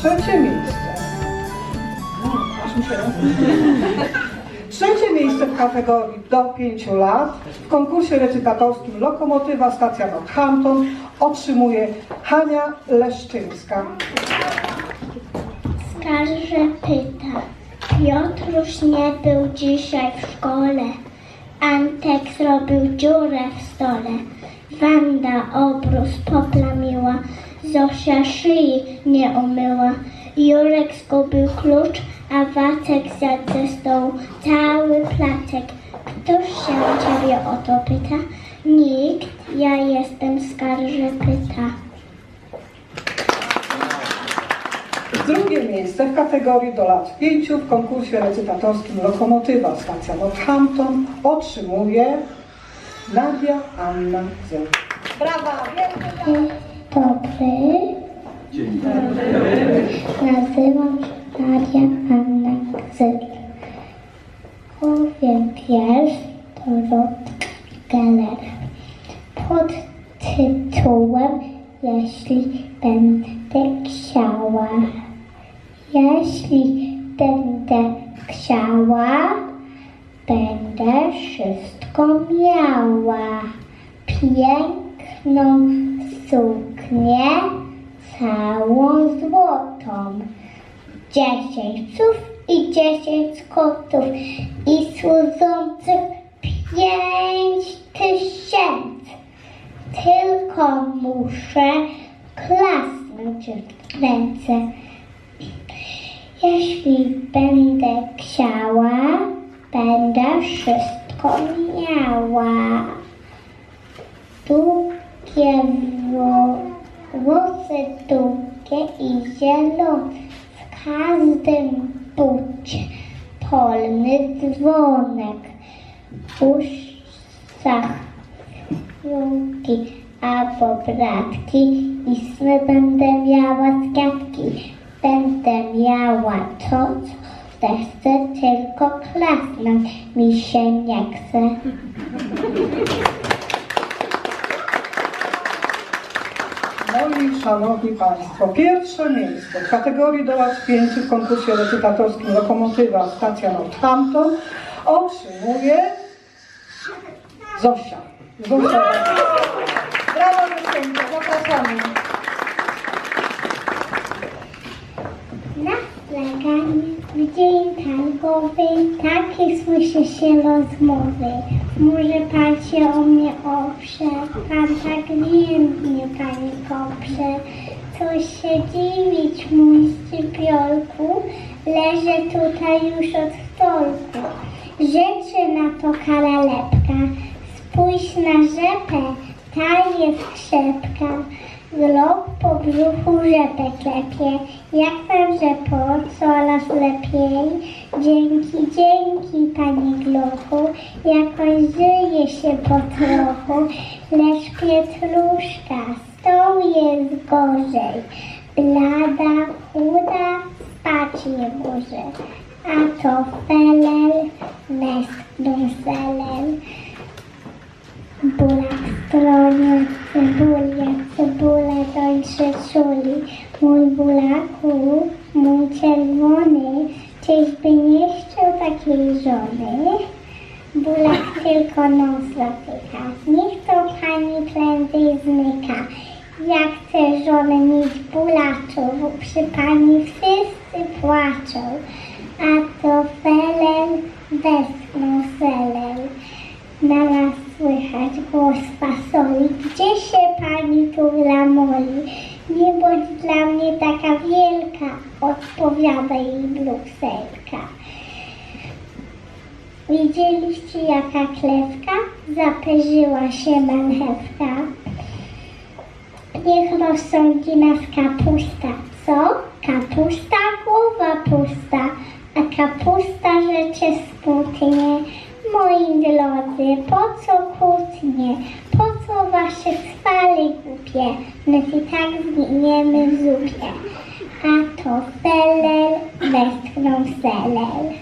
Trzecie miejsce. No, aż Trzecie miejsce w kategorii do 5 lat w konkursie recytatorskim Lokomotywa Stacja Northampton otrzymuje Hania Leszczyńska. Skarże pyta. Piotruś nie był dzisiaj w szkole. Antek zrobił dziurę w stole. Wanda obrus poplamiła. Zosia szyi nie umyła. Jurek zgubił klucz, a Wacek zjadł ze stołu cały placek. Któż się ciebie o to pyta? Nikt, ja jestem skarże pyta. Drugie miejsce w kategorii do lat 5 w konkursie recytatorskim Lokomotywa Stacja Northampton otrzymuje Nadia Anna Zel. Brawa! wielkie Dobry. Nazywam się Nadia Anna Gzyl. Powiem wiersz Dorotka Geller pod tytułem Jeśli będę chciała. Jeśli będę chciała, będę wszystko miała. Piękną suknię, całą złotą. Dziesięć psów i dziesięć kotów i służących pięć tysięcy. Tylko muszę klasnąć w ręce. Jeśli będę chciała, będę wszystko miała. Długie wo- włosy, długie i zielone, w każdym bucie polny dzwonek, w uszach Julki albo bratki i sny będę miała z gadki. Będę miała to, co zechcę, tylko klasnąć mi się nie chce. No i szanowni Państwo, pierwsze miejsce w kategorii do lat 5 w konkursie recytatorskim Lokomotywa Stacja Northampton otrzymuje Zosia. Zosia. Brawo dziewczynko, zapraszamy. Na plaganie w dzień targowy takie słyszy się rozmowy. Może pan się o mnie oprze, pan tak więźnie pani koprze. Co się dziwić, mój szczypiorku, leżę tutaj już od stolku. Rzeczy na to karalepka, spójrz na rzepę, ta jest krzepka. Glop po brzuchu rzepę klepie, jak tam rzepo, coraz lepiej. Dzięki, dzięki pani Glochu, jakoś żyje się po trochu. Lecz Pietruszka, z tą jest gorzej. Blada, chuda, spać nie może. A to felel, mestną zelel. Bula w stronie, cebulia, czuli. Mój bulaku, mój czerwony, czyś by nie chciał takiej żony? Bulak tylko nos zatyka, niech to pani prędzej zmyka. Ja chcę żonę mieć bulaczą, przy pani wszyscy płaczą. A to felel, westchnął selel. Na słychać głos. Gdzie się pani tu glamoli? Nie bądź dla mnie taka wielka, odpowiada jej brukselka. Widzieliście jaka klewka? Zaperzyła się marchewka. Niech rozsądzi nas kapusta. Co? Kapusta, głowa pusta, a kapusta rzeczy smutnie. Drodzy, po co kłótnie? Po co wasze chwale głupie? My i tak zginiemy w zupie. A to felel westchnął selel.